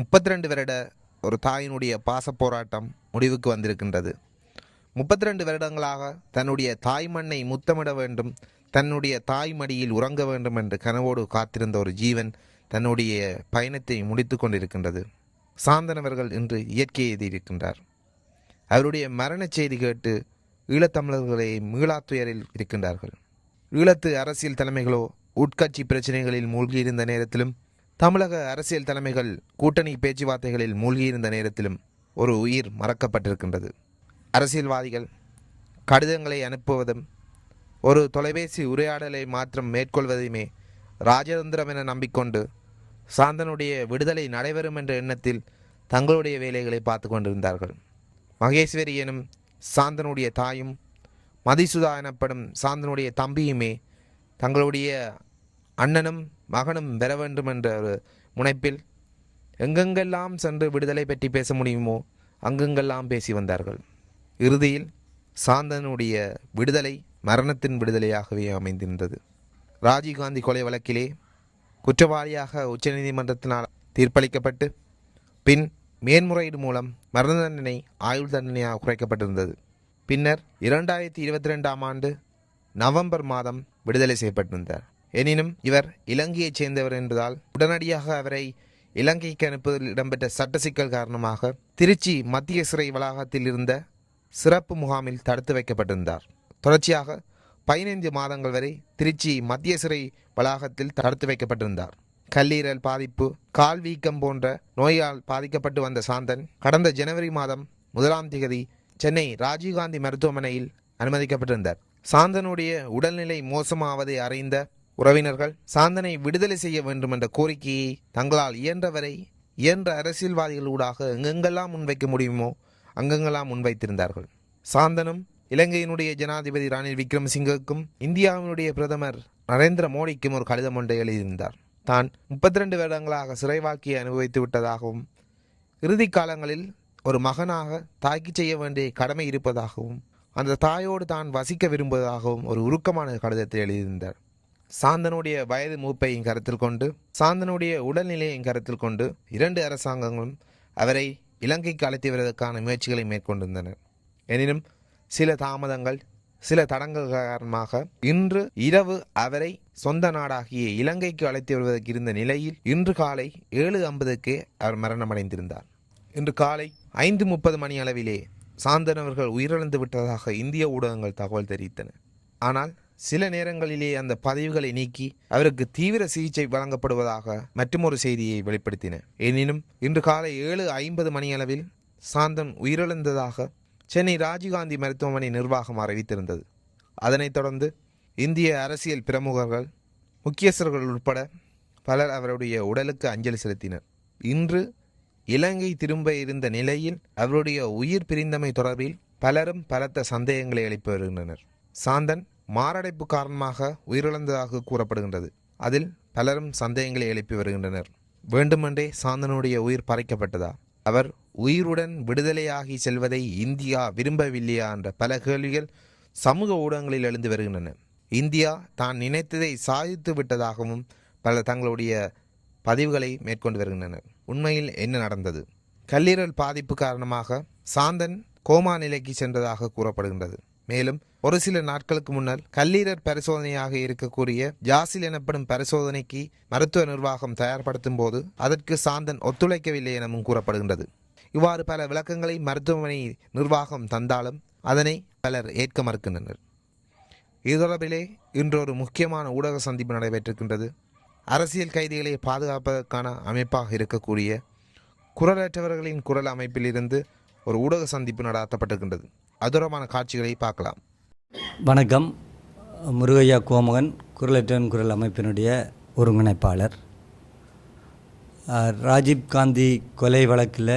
முப்பத்தி ரெண்டு வருட ஒரு தாயினுடைய பாச போராட்டம் முடிவுக்கு வந்திருக்கின்றது. முப்பத்தி ரெண்டு வருடங்களாக தன்னுடைய தாய் மண்ணை முத்தமிட வேண்டும் தன்னுடைய தாய் மடியில் உறங்க வேண்டும் என்று கனவோடு காத்திருந்த ஒரு ஜீவன் தன்னுடைய பயணத்தை முடித்து கொண்டிருக்கின்றது. சாந்தனவர்கள் இன்று இயற்கை எழுதியிருக்கின்றார். அவருடைய மரணச் செய்தி கேட்டு ஈழத்தமிழர்களை மீளாத்துயரில் இருக்கின்றார்கள். ஈழத்து அரசியல் தலைமைகளோ உட்கட்சி பிரச்சனைகளில் மூழ்கியிருந்த நேரத்திலும் தமிழக அரசியல் தலைமைகள் கூட்டணி பேச்சுவார்த்தைகளில் மூழ்கியிருந்த நேரத்திலும் ஒரு உயிர் மறக்கப்பட்டிருக்கின்றது. அரசியல்வாதிகள் கடிதங்களை அனுப்புவதும் ஒரு தொலைபேசி உரையாடலை மாற்றம் மேற்கொள்வதையுமே ராஜதந்திரம் என நம்பிக்கொண்டு சாந்தனுடைய விடுதலை நடைபெறும் என்ற எண்ணத்தில் தங்களுடைய வேலைகளை பார்த்து கொண்டிருந்தார்கள். மகேஸ்வரி எனும் சாந்தனுடைய தாயும் மதிசுதா எனப்படும் சாந்தனுடைய தம்பியுமே தங்களுடைய அண்ணனும் மகனும் பெற வேண்டும் என்ற ஒரு முனைப்பில் எங்கெங்கெல்லாம் சென்று விடுதலை பற்றி பேச முடியுமோ அங்கெங்கெல்லாம் பேசி வந்தார்கள். இறுதியில் சாந்தனுடைய விடுதலை மரணத்தின் விடுதலையாகவே அமைந்திருந்தது. ராஜீவ்காந்தி கொலை வழக்கிலே குற்றவாளியாக உச்சநீதிமன்றத்தினால் தீர்ப்பளிக்கப்பட்டு பின் மேன்முறையீடு மூலம் மரண தண்டனை ஆயுள் தண்டனையாக குறைக்கப்பட்டிருந்தது. பின்னர் இரண்டாயிரத்தி இருபத்தி ரெண்டாம் ஆண்டு நவம்பர் மாதம் விடுதலை செய்யப்பட்டிருந்தார். எனினும் இவர் இலங்கையைச் சேர்ந்தவர் என்பதால் உடனடியாக அவரை இலங்கைக்கு அனுப்புவதில் இடம்பெற்ற சட்ட சிக்கல் காரணமாக திருச்சி மத்திய சிறை வளாகத்தில் இருந்த சிறப்பு முகாமில் தடுத்து வைக்கப்பட்டிருந்தார். தொடர்ச்சியாக பதினைந்து மாதங்கள் வரை திருச்சி மத்திய சிறை வளாகத்தில் தடுத்து வைக்கப்பட்டிருந்தார். கல்லீரல் பாதிப்பு கால் வீக்கம் போன்ற நோயால் பாதிக்கப்பட்டு வந்த சாந்தன் கடந்த ஜனவரி மாதம் முதலாம் திகதி சென்னை ராஜீவ்காந்தி மருத்துவமனையில் அனுமதிக்கப்பட்டிருந்தார். சாந்தனுடைய உடல்நிலை மோசமாவதை அறிந்த உறவினர்கள் சாந்தனை விடுதலை செய்ய வேண்டும் என்ற கோரிக்கையை தங்களால் இயன்றவரை இயன்ற அரசியல்வாதிகளூடாக எங்கெங்கெல்லாம் முன்வைக்க முடியுமோ அங்கெங்கெல்லாம் முன்வைத்திருந்தார்கள். சாந்தனும் இலங்கையினுடைய ஜனாதிபதி ரணில் விக்ரமசிங்கவுக்கும் இந்தியாவினுடைய பிரதமர் நரேந்திர மோடிக்கும் ஒரு கடிதம் ஒன்றை எழுதியிருந்தார். தான் முப்பத்தி ரெண்டு வருடங்களாக சிறைவாக்கியை அனுபவித்து விட்டதாகவும் இறுதி காலங்களில் ஒரு மகனாக தாய்க்கு செய்ய வேண்டிய கடமை இருப்பதாகவும் அந்த தாயோடு தான் வசிக்க விரும்புவதாகவும் ஒரு உருக்கமான கடிதத்தை எழுதியிருந்தார். சாந்தனுடைய வயது மூப்பையும் கருத்தில் கொண்டு சாந்தனுடைய உடல்நிலையையும் கருத்தில் கொண்டு இரண்டு அரசாங்கங்களும் அவரை இலங்கைக்கு அழைத்து வருவதற்கான முயற்சிகளை மேற்கொண்டிருந்தனர். எனினும் சில தாமதங்கள் சில தடங்கள் காரணமாக இன்று இரவு அவரை சொந்த நாடாகிய இலங்கைக்கு அழைத்து வருவதற்கு இருந்த நிலையில் இன்று காலை ஏழு ஐம்பதுக்கே அவர் மரணமடைந்திருந்தார். இன்று காலை ஐந்து முப்பது மணி அளவிலே சாந்தன் அவர்கள் உயிரிழந்து விட்டதாக இந்திய ஊடகங்கள் தகவல் தெரிவித்தன. ஆனால் சில நேரங்களிலே அந்த பதவிகளை நீக்கி அவருக்கு தீவிர சிகிச்சை வழங்கப்படுவதாக மற்றொரு செய்தியை வெளிப்படுத்தின. எனினும் இன்று காலை ஏழு ஐம்பது மணியளவில் சாந்தன் உயிரிழந்ததாக சென்னை ராஜீவ்காந்தி மருத்துவமனை நிர்வாகம் அறிவித்திருந்தது. அதனைத் தொடர்ந்து இந்திய அரசியல் பிரமுகர்கள் முக்கியஸ்தர்கள் உட்பட பலர் அவருடைய உடலுக்கு அஞ்சலி செலுத்தினர். இன்று இலங்கை திரும்ப இருந்த நிலையில் அவருடைய உயிர் பிரிந்தமை தொடர்பில் பலரும் பலத்த சந்தேகங்களை எழுப்பி வருகின்றனர். சாந்தன் மாரடைப்பு காரணமாக உயிரிழந்ததாக கூறப்படுகின்றது. அதில் பலரும் சந்தேகங்களை எழுப்பி வருகின்றனர். வேண்டுமென்றே சாந்தனுடைய உயிர் பறைக்கப்பட்டதா? அவர் உயிருடன் விடுதலையாகி செல்வதை இந்தியா விரும்பவில்லையா என்ற பல கேள்விகள் சமூக ஊடகங்களில் எழுந்து வருகின்றன. இந்தியா தான் நினைத்ததை சாதித்து விட்டதாகவும் பல தங்களுடைய பதிவுகளை மேற்கொண்டு வருகின்றனர். உண்மையில் என்ன நடந்தது? கல்லீரல் பாதிப்பு காரணமாக சாந்தன் கோமா நிலைக்கு சென்றதாக கூறப்படுகின்றது. மேலும் ஒரு சில நாட்களுக்கு முன்னர் கல்லீரல் பரிசோதனையாக இருக்கக்கூடிய ஜாசில் எனப்படும் பரிசோதனைக்கு மருத்துவ நிர்வாகம் தயார்படுத்தும் போது அதற்கு சாந்தன் ஒத்துழைக்கவில்லை எனவும் கூறப்படுகின்றது. இவ்வாறு பல விளக்கங்களை மருத்துவமனை நிர்வாகம் தந்தாலும் அதனை பலர் ஏற்க மறுக்கின்றனர். இது தொடர்பிலே இன்றொரு முக்கியமான ஊடக சந்திப்பு நடைபெற்றிருக்கின்றது. அரசியல் கைதிகளை பாதுகாப்பதற்கான அமைப்பாக இருக்கக்கூடிய குரலற்றவர்களின் குரல் அமைப்பிலிருந்து ஒரு ஊடக சந்திப்பு நடாத்தப்பட்டிருக்கின்றது. அதுரமான காட்சிகளை பார்க்கலாம். வணக்கம். முருகையா கோமகன் குரலற்றன் குரல் அமைப்பினுடைய ஒருங்கிணைப்பாளர். ராஜீவ் காந்தி கொலை வழக்கில்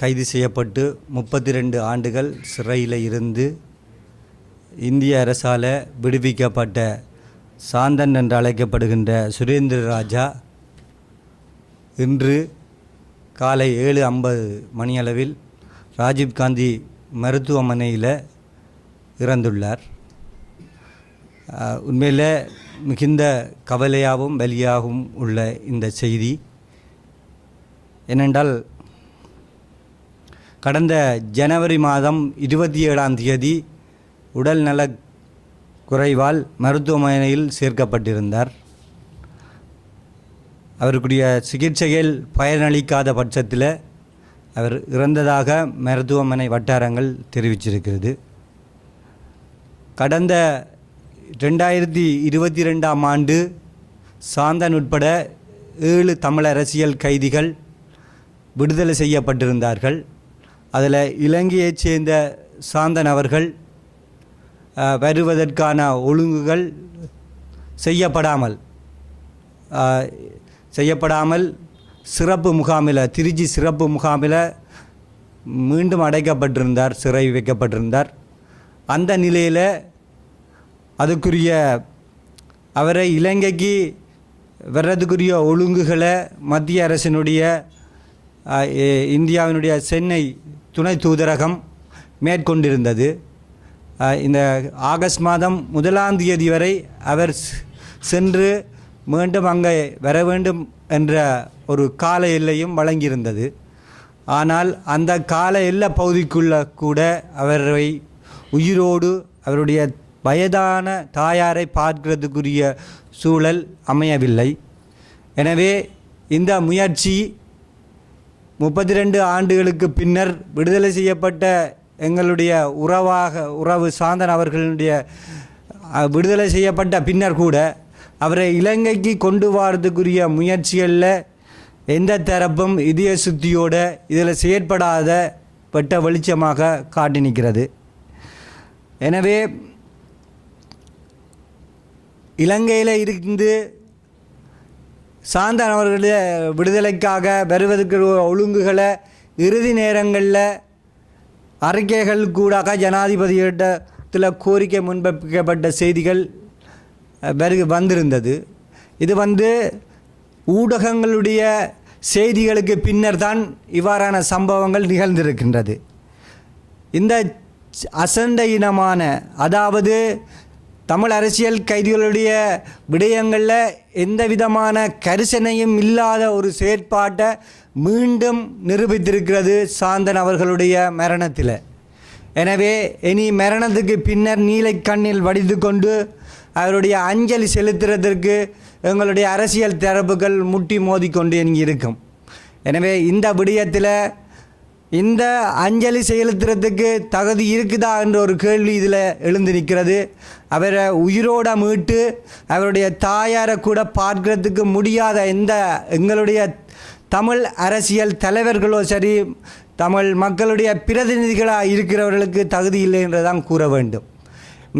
கைது செய்யப்பட்டு முப்பத்தி ரெண்டு ஆண்டுகள் சிறையில் இருந்து இந்திய அரசால் விடுவிக்கப்பட்ட சாந்தன் என்று அழைக்கப்படுகின்ற சுரேந்திர ராஜா இன்று காலை ஏழு ஐம்பது மணியளவில் ராஜீவ்காந்தி மருத்துவமனையில் இறந்துள்ளார். உண்மையில் மிகுந்த கவலையாகவும் வலியாகவும் உள்ள இந்த செய்தி. ஏனென்றால் கடந்த ஜனவரி மாதம் இருபத்தி ஏழாம் தேதி உடல் குறைவால் மருத்துவமனையில் சேர்க்கப்பட்டிருந்தார். அவருக்குரிய சிகிச்சைகள் பயனளிக்காத பட்சத்தில் அவர் இறந்ததாக மருத்துவமனை வட்டாரங்கள் தெரிவிச்சிருக்கிறது. கடந்த ரெண்டாயிரத்தி இருபத்தி ரெண்டாம் ஆண்டு சாந்தன் உட்பட ஏழு தமிழ் அரசியல் கைதிகள் விடுதலை செய்யப்பட்டிருந்தார்கள். அதில் இலங்கையைச் சேர்ந்த சாந்தன் அவர்கள் வருவதற்கான ஒழுங்குகள் செய்யப்படாமல் செய்யப்படாமல் சிறப்பு முகாமில் திருச்சி சிறப்பு முகாமில் மீண்டும் அடைக்கப்பட்டிருந்தார் சிறை வைக்கப்பட்டிருந்தார். அந்த நிலையில் அதுக்குரிய அவரை இலங்கைக்கு வர்றதுக்குரிய ஒழுங்குகளை மத்திய அரசினுடைய இந்தியாவினுடைய சென்னை துணை தூதரகம் மேற்கொண்டிருந்தது. இந்த ஆகஸ்ட் மாதம் முதலாம் தேதி வரை அவர் சென்று மீண்டும் அங்கே வர வேண்டும் என்ற ஒரு கால எல்லையும் வழங்கியிருந்தது. ஆனால் அந்த கால எல்லை பகுதிக்குள்ள கூட அவரை உயிரோடு அவருடைய வயதான தாயாரை பார்க்கிறதுக்குரிய சூழல் அமையவில்லை. எனவே இந்த முயற்சி முப்பத்தி ரெண்டு ஆண்டுகளுக்கு பின்னர் விடுதலை செய்யப்பட்ட எங்களுடைய உறவாக உறவு சாந்தன் அவர்களுடைய விடுதலை செய்யப்பட்ட பின்னர் கூட அவரை இலங்கைக்கு கொண்டு வரதுக்குரிய முயற்சிகளில் எந்த தரப்பும் இதய சுத்தியோட இதில் செயற்படாத பட்ட வெளிச்சமாக காட்டி நிற்கிறது. எனவே இலங்கையில் இருந்து சாந்தன் அவர்களுடைய விடுதலைக்காக வருவதற்கு ஒழுங்குகளை இறுதி நேரங்களில் அறிக்கைகள் கூடாக ஜனாதிபதியிடத்தில் கோரிக்கை முன்வைக்கப்பட்ட செய்திகள் வருக வந்திருந்தது. இது வந்து ஊடகங்களுடைய செய்திகளுக்கு பின்னர் தான் இவ்வாறான சம்பவங்கள் நிகழ்ந்திருக்கின்றது. இந்த அசண்ட இனமான அதாவது தமிழ் அரசியல் கைதிகளுடைய விடயங்களில் எந்த விதமான கரிசனையும் இல்லாத ஒரு செயற்பாட்டை மீண்டும் நிரூபித்திருக்கிறது சாந்தன் அவர்களுடைய மரணத்தில். எனவே இனி மரணத்துக்கு பின்னர் நீலை கண்ணில் வடித்து கொண்டு அவருடைய அஞ்சலி செலுத்துறதற்கு எங்களுடைய அரசியல் தரப்புகள் முட்டி மோதிக்கொண்டு இங்கே இருக்கும் எனவே இந்த விடயத்தில் இந்த அஞ்சலி செலுத்துறதுக்கு தகுதி இருக்குதா என்ற ஒரு கேள்வி இதில் எழுந்து நிற்கிறது. அவரை உயிரோட மீட்டு அவருடைய தாயாரை கூட பார்க்கறதுக்கு முடியாத எந்த எங்களுடைய தமிழ் அரசியல் தலைவர்களோ சரி தமிழ் மக்களுடைய பிரதிநிதிகளாக இருக்கிறவர்களுக்கு தகுதி இல்லை என்றுதான் கூற வேண்டும்.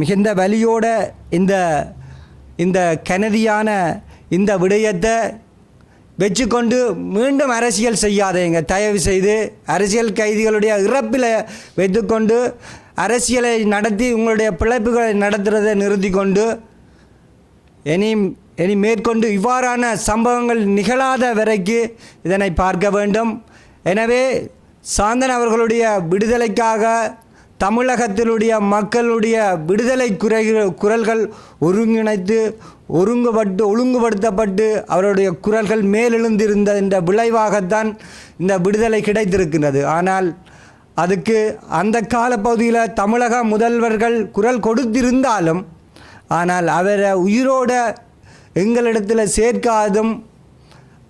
மிகுந்த வலியோட இந்த இந்த கனதியான இந்த விடயத்தை வச்சுக்கொண்டு மீண்டும் அரசியல் செய்யாதேங்க. தயவு செய்து அரசியல் கைதிகளுடைய இறப்பில் வைத்துக்கொண்டு அரசியலை நடத்தி உங்களுடைய பிழைப்புகளை நடத்துகிறதை நிறுத்தி கொண்டு இனி இனி மேற்கொண்டு இவ்வாறான சம்பவங்கள் நிகழாத வரைக்கு இதனை பார்க்க வேண்டும். எனவே சாந்தன் அவர்களுடைய விடுதலைக்காக தமிழகத்தினுடைய மக்களுடைய விடுதலை குறை குரல்கள் ஒருங்கிணைத்து ஒருங்குபட்டு ஒழுங்குபடுத்தப்பட்டு அவருடைய குரல்கள் மேலெழுந்திருந்த என்ற விளைவாகத்தான் இந்த விடுதலை கிடைத்திருக்கின்றது. ஆனால் அதுக்கு அந்த காலப்பகுதியில் தமிழக முதல்வர்கள் குரல் கொடுத்திருந்தாலும் ஆனால் அவரை உயிரோட எங்களிடத்தில் சேர்க்காதும்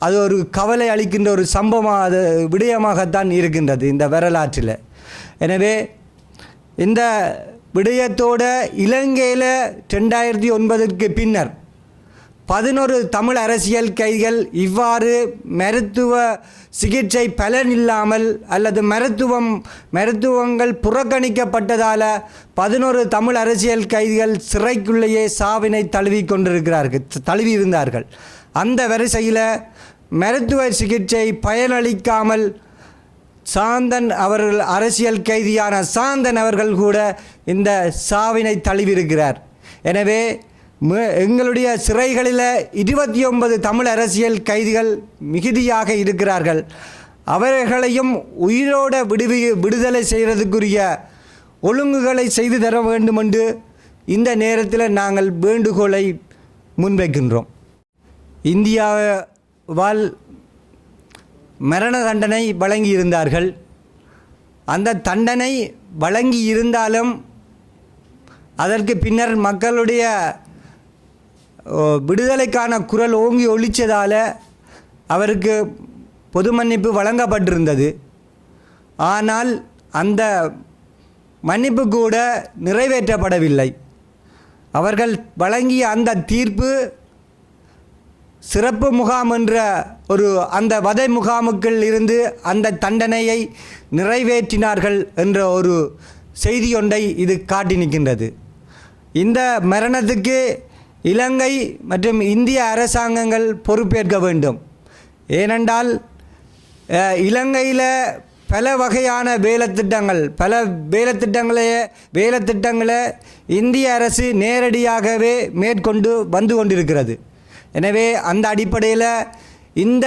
அது ஒரு கவலை அளிக்கின்ற ஒரு சம்பவமாக அது விடயமாகத்தான் இருக்கின்றது இந்த வரலாற்றில். எனவே இந்த விடயத்தோட இலங்கையில் ரெண்டாயிரத்தி ஒன்பதுக்கு பின்னர் பதினொரு தமிழ் அரசியல் கைதிகள் இவ்வாறு மருத்துவ சிகிச்சை பலன் இல்லாமல் அல்லது மருத்துவம் மருத்துவங்கள் புறக்கணிக்கப்பட்டதால் பதினொரு தமிழ் அரசியல் கைதிகள் சிறைக்குள்ளேயே சாவினை தழுவி கொண்டிருக்கிறார்கள் தழுவி இருந்தார்கள். அந்த வரிசையில் மருத்துவ சிகிச்சை பயனளிக்காமல் சாந்தன் அவர்கள் அரசியல் கைதியான சாந்தன் அவர்கள் கூட இந்த சாவினை தழுவிருக்கிறார் எனவே எங்களுடைய சிறைகளில் இருபத்தி ஒன்பது தமிழ் அரசியல் கைதிகள் மிகுதியாக இருக்கிறார்கள். அவர்களையும் உயிரோட விடுவி விடுதலை செய்கிறதுக்குரிய ஒழுங்குகளை செய்து தர வேண்டும் என்று இந்த நேரத்தில் நாங்கள் வேண்டுகோளை முன்வைக்கின்றோம். இந்தியாவால் மரண தண்டனை வழங்கியிருந்தார்கள். அந்த தண்டனை வழங்கி இருந்தாலும் அதற்கு பின்னர் மக்களுடைய ஓ, விடுதலைக்கான குரல் ஓங்கி ஒழித்ததால் அவருக்கு பொது மன்னிப்பு வழங்கப்பட்டிருந்தது. ஆனால் அந்த மன்னிப்பு கூட நிறைவேற்றப்படவில்லை. அவர்கள் வழங்கிய அந்த தீர்ப்பு சிறப்பு முகாம் என்ற ஒரு அந்த வதை முகாமுக்குள் இருந்து அந்த தண்டனையை நிறைவேற்றினார்கள் என்ற ஒரு செய்தியொன்றை இது காட்டி நிற்கின்றது. இந்த மரணத்துக்கு இலங்கை மற்றும் இந்திய அரசாங்கங்கள் பொறுப்பேற்க வேண்டும். ஏனென்றால் இலங்கையில் பல வகையான வேலைத்திட்டங்கள் பல வேலைத்திட்டங்களே வேலைத்திட்டங்களை இந்திய அரசு நேரடியாகவே மேற்கொண்டு வந்து கொண்டிருக்கிறது. எனவே அந்த அடிப்படையில் இந்த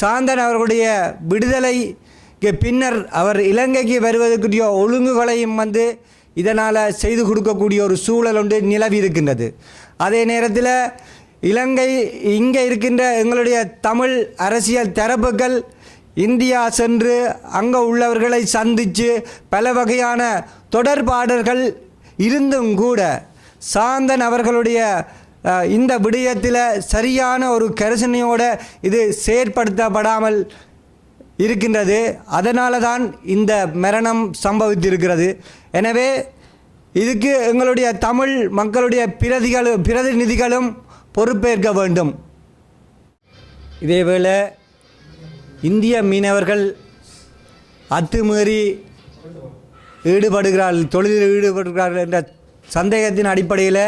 சாந்தன் அவர்களுடைய விடுதலைக்கு பின்னர் அவர் இலங்கைக்கு வருவதற்குரிய ஒழுங்குகளையும் வந்து இதனால் செய்து கொடுக்கக்கூடிய ஒரு சூழல் ஒன்று நிலவி இருக்கின்றது. அதே நேரத்தில் இலங்கை இங்கே இருக்கின்ற எங்களுடைய தமிழ் அரசியல் தரப்புகள் இந்தியா சென்று அங்கே உள்ளவர்களை சந்தித்து பல வகையான தொடர்பாடல்கள் இருந்தும் கூட சாந்தன் அவர்களுடைய இந்த விடயத்தில் சரியான ஒரு கரிசனையோடு இது செயற்படுத்தப்படாமல் இருக்கின்றது. அதனால தான் இந்த மரணம் சம்பவித்திருக்கிறது. எனவே இதுக்கு எங்களுடைய தமிழ் மக்களுடைய பிரதிகள் பிரதிநிதிகளும் பொறுப்பேற்க வேண்டும். இதேவேளை இந்திய மீனவர்கள் அத்துமீறி ஈடுபடுகிறார்கள் தொழிலில் ஈடுபடுகிறார்கள் என்ற சந்தேகத்தின் அடிப்படையில்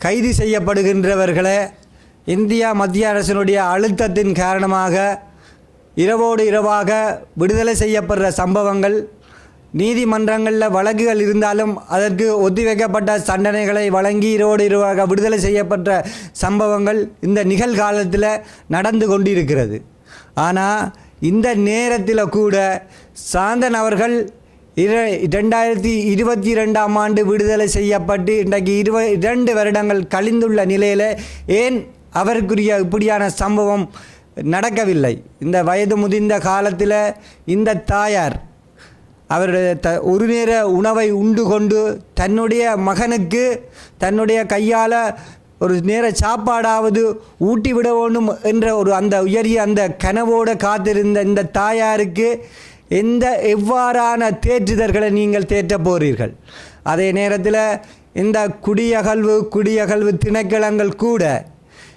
கைது செய்யப்படுகின்றவர்களை இந்தியா மத்திய அரசினுடைய அழுத்தத்தின் காரணமாக இரவோடு இரவாக விடுதலை செய்யப்படுற சம்பவங்கள் நீதிமன்றங்களில் வழக்குகள் இருந்தாலும் அதற்கு ஒத்திவைக்கப்பட்ட தண்டனைகளை வழங்கி இரவோடு இரவாக விடுதலை செய்யப்பட்ட சம்பவங்கள் இந்த நிகழ்காலத்தில் நடந்து கொண்டிருக்கிறது. ஆனால் இந்த நேரத்தில் கூட சாந்தன் அவர்கள் இர ரெண்டாயிரத்தி இருபத்தி ரெண்டாம் ஆண்டு விடுதலை செய்யப்பட்டு இன்றைக்கு இருவ இரண்டு வருடங்கள் கழிந்துள்ள நிலையில் ஏன் அவருக்குரிய இப்படியான சம்பவம் நடக்கவில்லை? இந்த வயது முதிர்ந்த காலத்தில் இந்த தாயார் அவருடைய த ஒரு நேர உணவை உண்டு கொண்டு தன்னுடைய மகனுக்கு தன்னுடைய கையால் ஒரு நேர சாப்பாடாவது ஊட்டி விட வேண்டும் என்ற ஒரு அந்த உயரிய அந்த கனவோடு காத்திருந்த இந்த தாயாருக்கு எந்த எவ்வாறான தேற்றுதல்களை நீங்கள் தேற்றப் போகிறீர்கள் அதே நேரத்தில் இந்த குடியகழ்வு குடியகழ்வு திணைக்களங்கள் கூட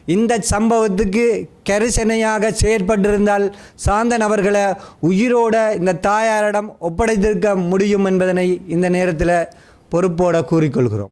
இந்த சம்பவத்துக்கு கரிசனையாக செயற்பட்டிருந்தால் சாந்தன் அவர்களை உயிரோட இந்த தாயாரிடம் ஒப்படைத்திருக்க முடியும் என்பதனை இந்த நேரத்தில் பொறுப்போட கூறிக்கொள்கிறோம்.